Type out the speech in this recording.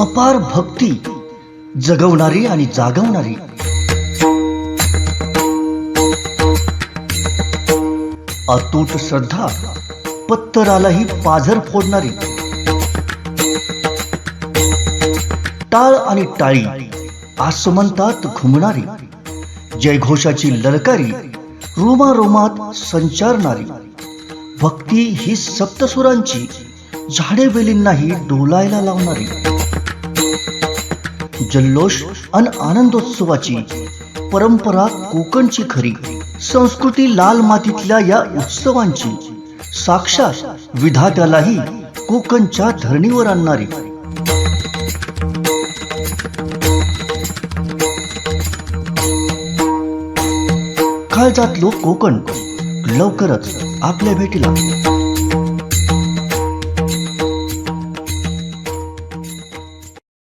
अपार भक्ती जगवणारी आणि जागवणारी. अतूट श्रद्धा पत्तरालाही पाझर फोडणारी. टाळ आणि टाळी आसमंतात घुमणारी. जयघोषाची ललकारी रोमारोमात संचारणारी. भक्ती ही सप्तसुरांची झाडे वेलींनाही डोलायला लावणारी. जल्लोष अन आनंदोत्सवाची परंपरा कोकणची खरी. संस्कृती लाल मातीतल्या या उत्सवांची साक्षात विधात्यालाही कोकणच्या धरणीवर आणणारी. काळजातलो कोकण लवकरच आपल्या भेटीला.